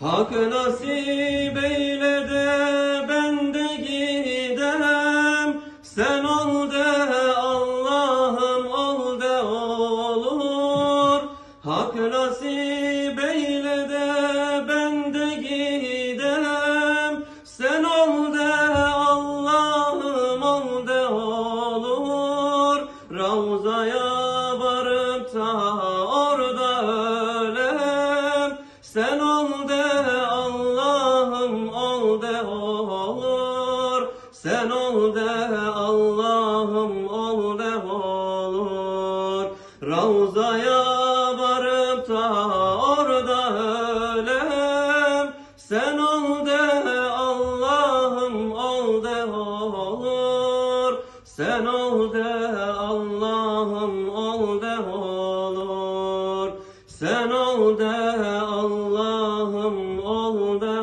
Hak nasip eyle de ben de gidem Sen ol de Allah'ım ol de olur. Hak nasip eyle de ben de gidem Sen ol de Allah'ım ol de olur. Ravzaya varıp da Sen ol de Allah'ım ol de olur. Sen ol de Allah'ım ol de olur. Ravzaya varıp da orada ölem. Sen ol de Allah'ım ol de olur. Sen ol de Allah'ım ol de olur. Sen ol de Allah'ım قومه